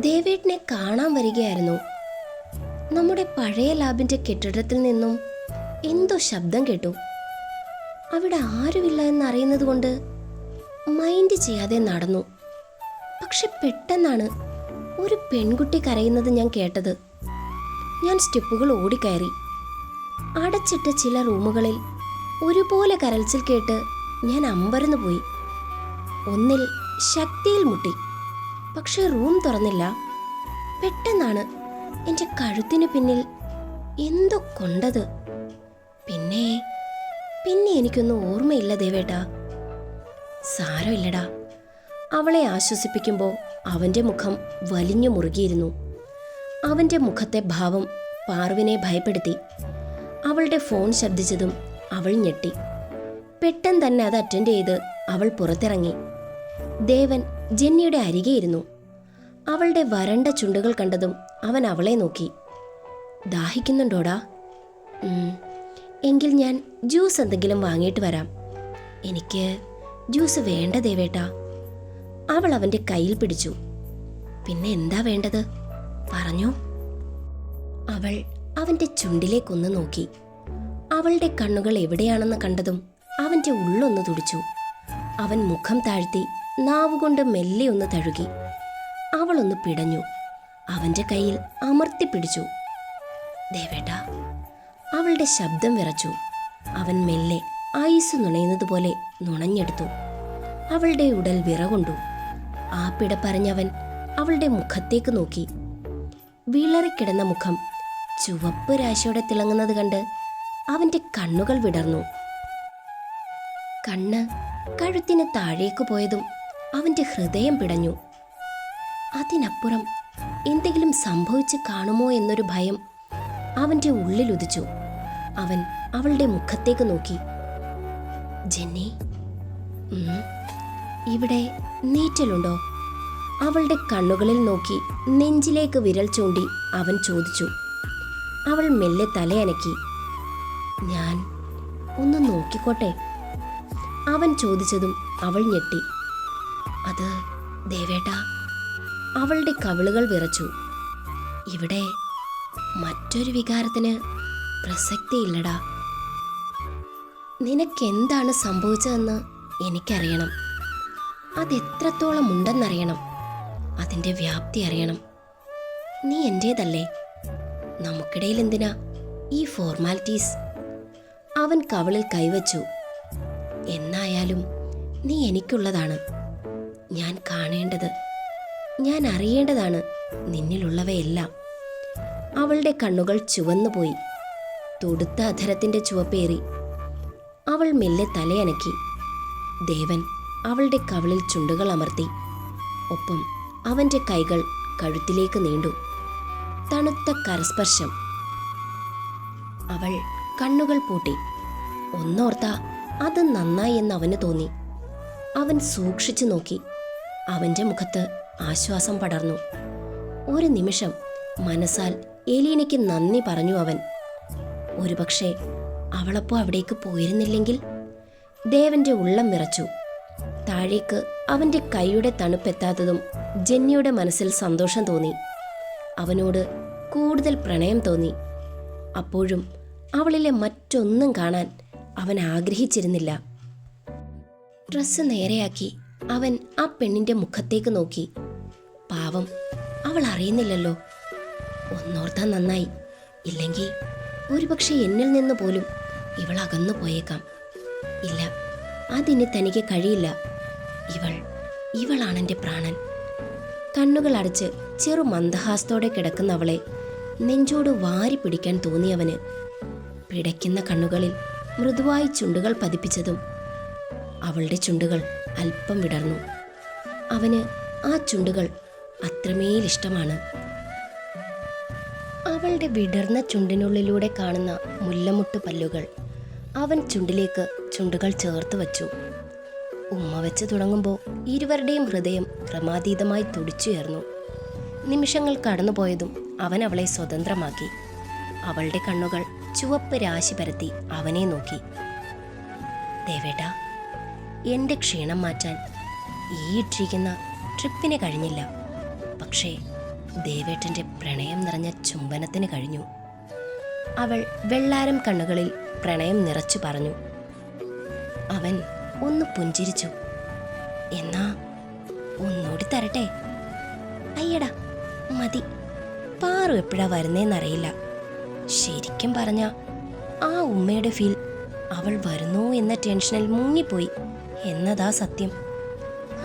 ദേവേട്ടിനെ കാണാൻ വരികയായിരുന്നു. നമ്മുടെ പഴയ ലാബിന്റെ കെട്ടിടത്തിൽ നിന്നും എന്തോ ശബ്ദം കേട്ടു. അവിടെ ആരുമില്ല എന്നറിയുന്നത് കൊണ്ട് മൈൻഡ് ചെയ്യാതെ നടന്നു. പക്ഷെ പെട്ടെന്നാണ് ഒരു പെൺകുട്ടി കരയുന്നത് ഞാൻ കേട്ടത്. ഞാൻ സ്റ്റെപ്പുകൾ ഓടിക്കയറി. അടച്ചിട്ട ചില റൂമുകളിൽ ഒരുപോലെ കരൽച്ചിൽ കേട്ട് ഞാൻ അമ്പരന്ന് പോയി ഒന്നിൽ ശക്തിയിൽ മുട്ടി. പക്ഷെ റൂം തുറന്നില്ല. പെട്ടെന്നാണ് എന്റെ കഴുത്തിന് പിന്നിൽ എന്തോ കൊണ്ടത്. പിന്നെ പിന്നെ എനിക്കൊന്നും ഓർമ്മയില്ല ദേവേട്ടാ. സാരമില്ലടാ അവളെ ആശ്വസിപ്പിക്കുമ്പോൾ അവന്റെ മുഖം വലിഞ്ഞു മുറുകിയിരുന്നു. അവന്റെ മുഖത്തെ ഭാവം പാർവിനെ ഭയപ്പെടുത്തി. അവളുടെ ഫോൺ ശബ്ദിച്ചതും അവൾ ഞെട്ടി. പെട്ടെന്ന് തന്നെ അത് അറ്റൻഡ് ചെയ്ത് അവൾ പുറത്തിറങ്ങി. ദേവൻ ജെന്നിയുടെ അരികെയിരുന്നു അവളുടെ വരണ്ട ചുണ്ടുകൾ കണ്ടതും അവൻ അവളെ നോക്കി. ദാഹിക്കുന്നുണ്ടോടാ? എങ്കിൽ ഞാൻ ജ്യൂസ് എന്തെങ്കിലും വാങ്ങിയിട്ട് വരാം. എനിക്ക് ജ്യൂസ് വേണ്ട വേട്ടാ. അവൾ അവന്റെ കയ്യിൽ പിടിച്ചു. പിന്നെ എന്താ വേണ്ടത്? പറഞ്ഞോ. അവൾ അവന്റെ ചുണ്ടിലേക്കൊന്ന് നോക്കി. അവളുടെ കണ്ണുകൾ എവിടെയാണെന്ന് കണ്ടതും അവന്റെ ഉള്ളൊന്ന് തുടിച്ചു. അവൻ മുഖം താഴ്ത്തി നാവുകൊണ്ട് മെല്ലെ ഒന്ന് തഴുകി. അവളൊന്ന് പിടഞ്ഞു. അവന്റെ കയ്യിൽ അമർത്തി പിടിച്ചു. ദേവേട്ട അവളുടെ ശബ്ദം വിറച്ചു. അവൻ മെല്ലെ ഐസ് നുണയുന്നത് പോലെ നുണഞ്ഞെടുത്തു. അവളുടെ ഉടൽ വിറകൊണ്ടു ആ പിട പറഞ്ഞവൻ അവളുടെ മുഖത്തേക്ക് നോക്കി. വിളറിക്കിടന്ന മുഖം ചുവപ്പ് രാശിയോടെ തിളങ്ങുന്നത് കണ്ട് അവന്റെ കണ്ണുകൾ വിടർന്നു. കണ്ണ് കഴുത്തിന് താഴേക്ക് പോയതും അവന്റെ ഹൃദയം പിടഞ്ഞു. അതിനപ്പുറം എന്തെങ്കിലും സംഭവിച്ചു കാണുമോ എന്നൊരു ഭയം അവന്റെ ഉള്ളിലുദിച്ചു. അവൻ അവളുടെ മുഖത്തേക്ക് നോക്കി. ജെന്നി ഇവിടെ നീറ്റലുണ്ടോ? അവളുടെ കണ്ണുകളിൽ നോക്കി നെഞ്ചിലേക്ക് വിരൽ ചൂണ്ടി അവൻ ചോദിച്ചു. അവൾ മെല്ലെ തലയനക്കി. ഞാൻ ഒന്ന് നോക്കിക്കോട്ടെ? അവൻ ചോദിച്ചതും അവൾ ഞെട്ടി. അത് ദേവേട്ട അവളുടെ കവിളുകൾ വിറച്ചു. ഇവിടെ മറ്റൊരു വികാരത്തിന് പ്രസക്തിയില്ലടാ. നിനക്കെന്താണ് സംഭവിച്ചതെന്ന് എനിക്കറിയണം. അതെത്രത്തോളം ഉണ്ടെന്നറിയണം അതിന്റെ വ്യാപ്തി അറിയണം. നീ എന്റേതല്ലേ? നമുക്കിടയിൽ എന്തിനാ ഈ ഫോർമാലിറ്റീസ്? അവൻ കവളിൽ കൈവച്ചു. എന്നായാലും നീ എനിക്കുള്ളതാണ്. ഞാൻ കാണേണ്ടത് ഞാൻ അറിയേണ്ടതാണ് നിന്നിലുള്ളവയെല്ലാം. അവളുടെ കണ്ണുകൾ ചുവന്നുപോയി. തൊടുത്ത അധരത്തിന്റെ ചുവപ്പേറി. അവൾ മെല്ലെ തലയനക്കി. ദേവൻ അവളുടെ കവിളിൽ ചുണ്ടുകൾ അമർത്തി. ഒപ്പം അവന്റെ കൈകൾ കഴുത്തിലേക്ക് നീണ്ടു. തണുത്ത കരസ്പർശം. അവൾ കണ്ണുകൾ പൂട്ടി. ഒന്നോർത്ത അത് നന്നായി എന്ന് അവന് തോന്നി. അവൻ സൂക്ഷിച്ചു നോക്കി. അവന്റെ മുഖത്ത് ആശ്വാസം പടർന്നു. ഒരു നിമിഷം മനസ്സാൽ എലീനയ്ക്ക് നന്ദി പറഞ്ഞു അവൻ. ഒരുപക്ഷെ അവളപ്പോ അവിടേക്ക് പോയിരുന്നില്ലെങ്കിൽ? ദേവന്റെ ഉള്ളം വിറച്ചു. താഴേക്ക് അവന്റെ കൈയുടെ തണുപ്പെത്താത്തതും ജെന്നിയുടെ മനസ്സിൽ സന്തോഷം തോന്നി. അവനോട് കൂടുതൽ പ്രണയം തോന്നി. അപ്പോഴും അവളിലെ മറ്റൊന്നും കാണാൻ അവൻ ആഗ്രഹിച്ചിരുന്നില്ല. ഡ്രസ്സ് നേരെയാക്കി അവൻ ആ പെണ്ണിന്റെ മുഖത്തേക്ക് നോക്കി. പാവം. അവൾ അറിയുന്നില്ലല്ലോ. ഒന്നോർത്താൻ നന്നായി. ഇല്ലെങ്കിൽ ഒരുപക്ഷെ എന്നിൽ നിന്ന് പോലും ഇവൾ അകന്നു പോയേക്കാം. ഇല്ല അതിന് തനിക്ക് കഴിയില്ല. ഇവൾ ഇവളാണെന്റെ പ്രാണൻ. കണ്ണുകൾ അടച്ച് ചെറു മന്ദഹാസത്തോടെ കിടക്കുന്ന അവളെ നെഞ്ചോട് വാരി പിടിക്കാൻ തോന്നിയവന് പിടയ്ക്കുന്ന കണ്ണുകളിൽ മൃദുവായി ചുണ്ടുകൾ പതിപ്പിച്ചതും അവളുടെ ചുണ്ടുകൾ അല്പം വിടർന്നു. അവന് ആ ചുണ്ടുകൾ അത്രമേൽ ഇഷ്ടമാണ് അവളുടെ വിടർന്ന ചുണ്ടിനുള്ളിലൂടെ കാണുന്ന മുല്ലമുട്ട് പല്ലുകൾ അവൻ ചുണ്ടിലേക്ക് ചുണ്ടുകൾ ചേർത്ത് വച്ചു. ഉമ്മ വെച്ച് തുടങ്ങുമ്പോൾ ഇരുവരുടെയും ഹൃദയം ക്രമാതീതമായി തുടിച്ചുയർന്നു നിമിഷങ്ങൾ കടന്നുപോയതും അവൻ അവളെ സ്വതന്ത്രമാക്കി. അവളുടെ കണ്ണുകൾ ചുവപ്പ് രാശി പരത്തി അവനെ നോക്കി. ദേവേട്ട എന്റെ ക്ഷീണം മാറ്റാൻ ഈ ഇട്ടിരിക്കുന്ന ട്രിപ്പിന് കഴിഞ്ഞില്ല. പക്ഷേ ദേവേട്ടന്റെ പ്രണയം നിറഞ്ഞ ചുംബനത്തിന് കഴിഞ്ഞു. അവൾ വെള്ളാരം കണ്ണുകളിൽ പ്രണയം നിറച്ചു പറഞ്ഞു. അവൻ ഒന്ന് പുഞ്ചിരിച്ചു. എന്നാ ഒന്നുകൂടി തരട്ടെ? അയ്യടാ മതി. പാറു എപ്പോഴാ വരുന്നേന്നറിയില്ല. ശരിക്കും പറഞ്ഞ ആ ഉമ്മയുടെ ഫീൽ അവൾ വരുന്നോ എന്ന ടെൻഷനിൽ മുങ്ങിപ്പോയി. എന്നതാ സത്യം.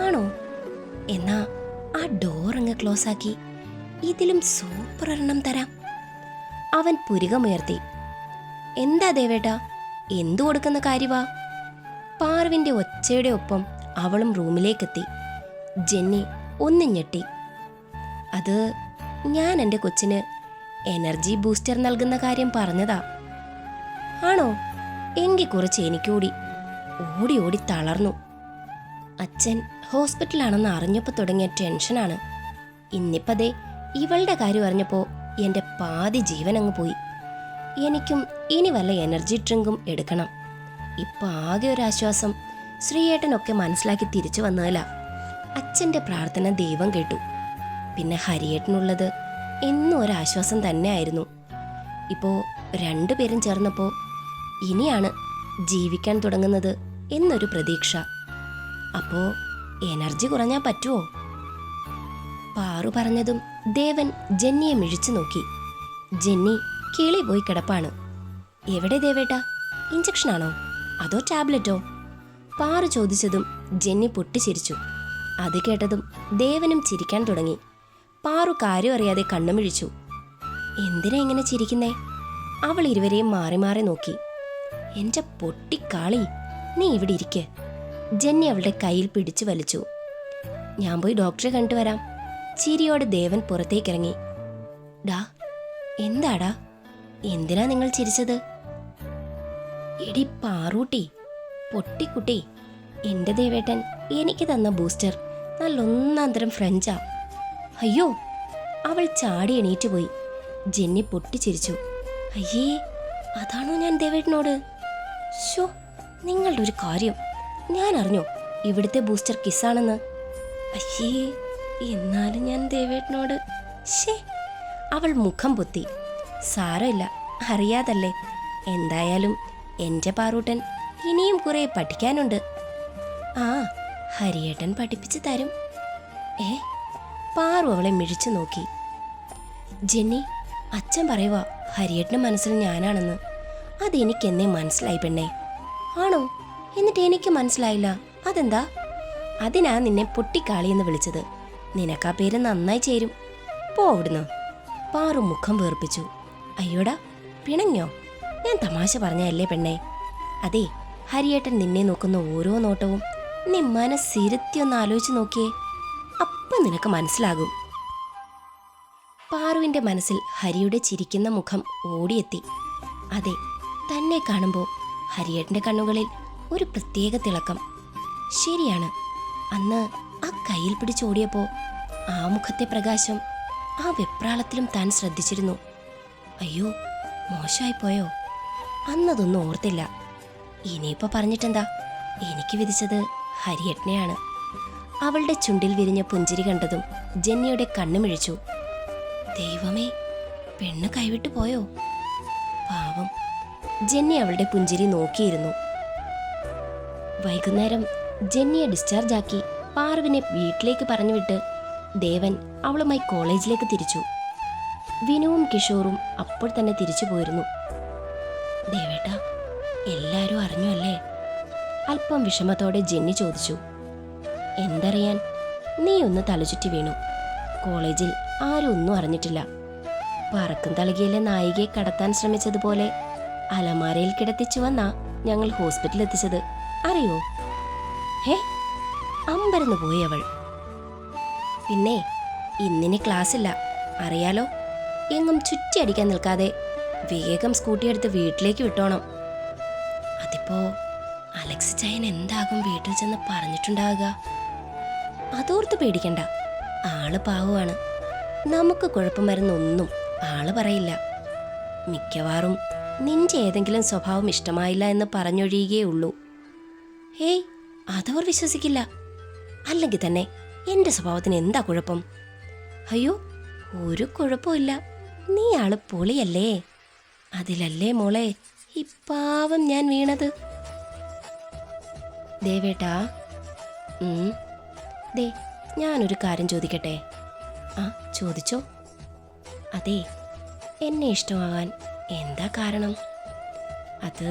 ആണോ? എന്നാ ആ ഡോർ അങ്ങ് ക്ലോസ് ആക്കി. ഇതിലും സൂപ്പർ എണ്ണം തരാം. അവൻ പുരികമുയർത്തി. എന്താ ദേവേട്ടാ? എന്തു കൊടുക്കുന്ന കാര്യവാ? പാർവിന്റെ ഒച്ചയുടെ ഒപ്പം അവളും റൂമിലേക്കെത്തി. ജെന്നി ഒന്ന് ഞെട്ടി. അത് ഞാൻ എന്റെ കൊച്ചിന് എനർജി ബൂസ്റ്റർ നൽകുന്ന കാര്യം പറഞ്ഞതാ. ആണോ? എങ്കിൽ കുറച്ച് എനിക്കൂടി. ഓടി ഓടി തളർന്നു. അച്ഛൻ ഹോസ്പിറ്റലാണെന്ന് അറിഞ്ഞപ്പോൾ തുടങ്ങിയ ടെൻഷനാണ്. ഇന്നിപ്പതേ ഇവളുടെ കാര്യം അറിഞ്ഞപ്പോൾ എന്റെ പാതി ജീവൻ അങ്ങ് പോയി. എനിക്കും ഇനി വല്ല എനർജി ഡ്രിങ്കും എടുക്കണം. ഇപ്പൊ ആകെ ഒരു ആശ്വാസം ശ്രീയേട്ടനൊക്കെ മനസ്സിലാക്കി തിരിച്ചു വന്നതല്ല അച്ഛന്റെ പ്രാർത്ഥന ദൈവം കേട്ടു. പിന്നെ ഹരിയേട്ടനുള്ളത് എന്നും ഒരു ആശ്വാസം തന്നെയായിരുന്നു ഇപ്പോൾ രണ്ടുപേരും ചേർന്നപ്പോൾ ഇനിയാണ് ജീവിക്കാൻ തുടങ്ങുന്നത് എന്നൊരു പ്രതീക്ഷ. അപ്പോ എനർജി കുറഞ്ഞാൽ പറ്റുമോ പാറു പറഞ്ഞതും ദേവൻ ജെന്നിയെ മിഴിച്ചു നോക്കി. ജെന്നി കിളി പോയി കിടപ്പാണ്. എവിടെ ദേവേട്ട? ഇഞ്ചക്ഷനാണോ അതോ ടാബ്ലറ്റോ? പാറു ചോദിച്ചതും ജെന്നി പൊട്ടിച്ചിരിച്ചു. അത് കേട്ടതും ദേവനും ചിരിക്കാൻ തുടങ്ങി. പാറു കാര്യം അറിയാതെ കണ്ണുമിഴിച്ചു. എന്തിനാ ഇങ്ങനെ ചിരിക്കുന്നേ? അവൾ ഇരുവരെയും മാറി മാറി നോക്കി. എന്റെ പൊട്ടിക്കാളി നീ ഇവിടെ ഇരിക്ക്. ജെന്നി അവളുടെ കയ്യിൽ പിടിച്ചു വലിച്ചു. ഞാൻ പോയി ഡോക്ടറെ കണ്ടുവരാം ചിരിയോടെ ദേവൻ പുറത്തേക്കിറങ്ങി. ഡാ എന്താടാ? എന്തിനാ നിങ്ങൾ ചിരിച്ചത്? എടി പാറൂട്ടി പൊട്ടിക്കുട്ടി എന്റെ ദേവേട്ടൻ എനിക്ക് തന്ന ബൂസ്റ്റർ. നല്ല ഫ്രഞ്ചാ. അയ്യോ അവൾ ചാടി എണീറ്റ് പോയി. ജെന്നി പൊട്ടിച്ചിരിച്ചു. അയ്യേ അതാണോ ഞാൻ ദേവേട്ടനോട്? ഷോ നിങ്ങളുടെ ഒരു കാര്യം. ഞാൻ അറിഞ്ഞു ഇവിടുത്തെ ബൂസ്റ്റർ കിസ്സാണെന്ന്? അയ്യേ എന്നാലും ഞാൻ ദേവേട്ടനോട് ഷേ അവൾ മുഖം പൊത്തി. സാരമില്ല അറിയാതല്ലേ. എന്തായാലും എന്റെ പാറൂട്ടൻ ഇനിയും കുറേ പഠിക്കാനുണ്ട്. ആ ഹരിയേട്ടൻ പഠിപ്പിച്ച് തരും. ഏ പാറു അവളെ മിഴിച്ചു നോക്കി. ജെന്നി അച്ഛൻ പറയുവാ ഹരിയേട്ടന്റെ മനസ്സിൽ ഞാനാണെന്ന്. അതെനിക്കെന്നേ മനസ്സിലായി പെണ്ണേ. ആണോ? എന്നിട്ട് എനിക്ക് മനസ്സിലായില്ല. അതെന്താ? അതിനാ നിന്നെ പൊട്ടിക്കാളി എന്ന് വിളിച്ചത്. നിനക്കാ പേര് നന്നായി ചേരും. പോ അവിടുന്ന്. പാറു മുഖം വേർപ്പിച്ചു. അയ്യോടാ പിണങ്ങോ ഞാൻ തമാശ പറഞ്ഞല്ലേ പെണ്ണേ. അതെ ഹരിയേട്ടൻ നിന്നെ നോക്കുന്ന ഓരോ നോട്ടവും നീ മനസ്സിരുത്തി ഒന്ന് ആലോചിച്ച് നോക്കിയേ. അപ്പം നിനക്ക് മനസ്സിലാകും. പാറുവിന്റെ മനസ്സിൽ ഹരിയുടെ ചിരിക്കുന്ന മുഖം ഓടിയെത്തി. അതെ തന്നെ കാണുമ്പോൾ ഹരിയേട്ടന്റെ കണ്ണുകളിൽ ഒരു പ്രത്യേക തിളക്കം. ശരിയാണ്. അന്ന് ആ കയ്യിൽ പിടിച്ചോടിയപ്പോൾ ആ മുഖത്തെ പ്രകാശം ആ വെപ്രാളത്തിലും താൻ ശ്രദ്ധിച്ചിരുന്നു. അയ്യോ മോശമായിപ്പോയോ അന്നതൊന്നും ഓർത്തില്ല. ഇനിയിപ്പോ പറഞ്ഞിട്ടെന്താ? എനിക്ക് വിധിച്ചത് ഹരിയട്നയാണ് അവളുടെ ചുണ്ടിൽ വിരിഞ്ഞ പുഞ്ചിരി കണ്ടതും ജെന്നിയുടെ കണ്ണുമിഴിച്ചു. ദൈവമേ പെണ്ണ് കൈവിട്ടു പോയോ? പാവം. ജെന്നി അവളുടെ പുഞ്ചിരി നോക്കിയിരുന്നു. വൈകുന്നേരം ജെന്നിയെ ഡിസ്ചാർജ് ആക്കി പാർവിനെ വീട്ടിലേക്ക് പറഞ്ഞുവിട്ട് ദേവൻ അവളുമായി കോളേജിലേക്ക് തിരിച്ചു. വിനുവും കിഷോറും അപ്പോൾ തന്നെ തിരിച്ചു പോയിരുന്നു. ദേവേട്ട എല്ലാരും അറിഞ്ഞു അല്ലേ? അല്പം വിഷമത്തോടെ ജെന്നി ചോദിച്ചു. എന്തറിയാൻ? നീ ഒന്ന് തലചുറ്റി വീണു. കോളേജിൽ ആരും ഒന്നും അറിഞ്ഞിട്ടില്ല. പറക്കും തളകിയിലെ നായികയെ കടത്താൻ ശ്രമിച്ചതുപോലെ അലമാരയിൽ കിടത്തിച്ചു വന്നാ ഞങ്ങൾ ഹോസ്പിറ്റലിൽ എത്തിച്ചത്. അറിയോ? ഹേ അമ്പരന്ന് പോയി അവൾ. പിന്നെ ഇന്നിനി ക്ലാസ്സില്ല. അറിയാലോ? എങ്ങും ചുറ്റിയടിക്കാൻ നിൽക്കാതെ വേഗം സ്കൂട്ടി എടുത്ത് വീട്ടിലേക്ക് വിട്ടോണം. അതിപ്പോ അലക്സ് ചയൻ എന്താകും വീട്ടിൽ ചെന്ന് പറഞ്ഞിട്ടുണ്ടാവുക? അതോർത്ത് പേടിക്കണ്ട. ആൾ പാവമാണ്. നമുക്ക് കുഴപ്പം വരുന്നൊന്നും ആൾ പറയില്ല. മിക്കവാറും നിന്റെ ഏതെങ്കിലും സ്വഭാവം ഇഷ്ടമായില്ല എന്ന് പറഞ്ഞൊഴിയുകയേ ഉള്ളൂ. ഹേയ് അതവർ വിശ്വസിക്കില്ല. അല്ലെങ്കിൽ തന്നെ എന്റെ സ്വഭാവത്തിന് എന്താ കുഴപ്പം? അയ്യോ ഒരു കുഴപ്പമില്ല നീ ആൾ പൊളിയല്ലേ? അതിലല്ലേ മോളെ ഈ ഞാൻ വീണത്. ദേവേട്ടാ. ദേ ഞാനൊരു കാര്യം ചോദിക്കട്ടെ? ആ ചോദിച്ചോ? അതെ എന്നെ ഇഷ്ടമാകാൻ എന്താ കാരണം? അത്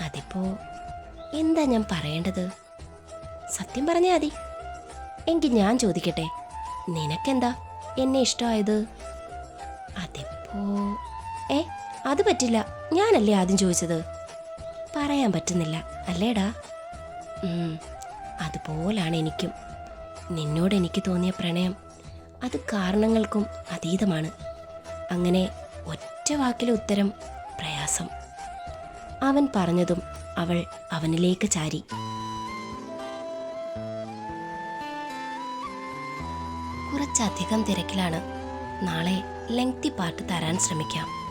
അതിപ്പോ എന്താ ഞാൻ പറയേണ്ടത്? സത്യം പറഞ്ഞാൽ മതി. എങ്കിൽ ഞാൻ ചോദിക്കട്ടെ നിനക്കെന്താ എന്നെ ഇഷ്ടമായത് അതിപ്പോ ഏ അത് പറ്റില്ല. ഞാനല്ലേ ആദ്യം ചോദിച്ചത്? പറയാൻ പറ്റുന്നില്ല അല്ലേടാ? അതുപോലാണ് എനിക്കും. നിന്നോട് എനിക്ക് തോന്നിയ പ്രണയം അത് കാരണങ്ങൾക്കും അതീതമാണ്. അങ്ങനെ ഒറ്റ വാക്കിലെ ഉത്തരം പ്രയാസം. അവൻ പറഞ്ഞതും അവൾ അവനിലേക്ക് ചാരി. കുറച്ചധികം തിരക്കിലാണ് നാളെ ലെങ്തി പാട്ട് തരാൻ ശ്രമിക്കാം.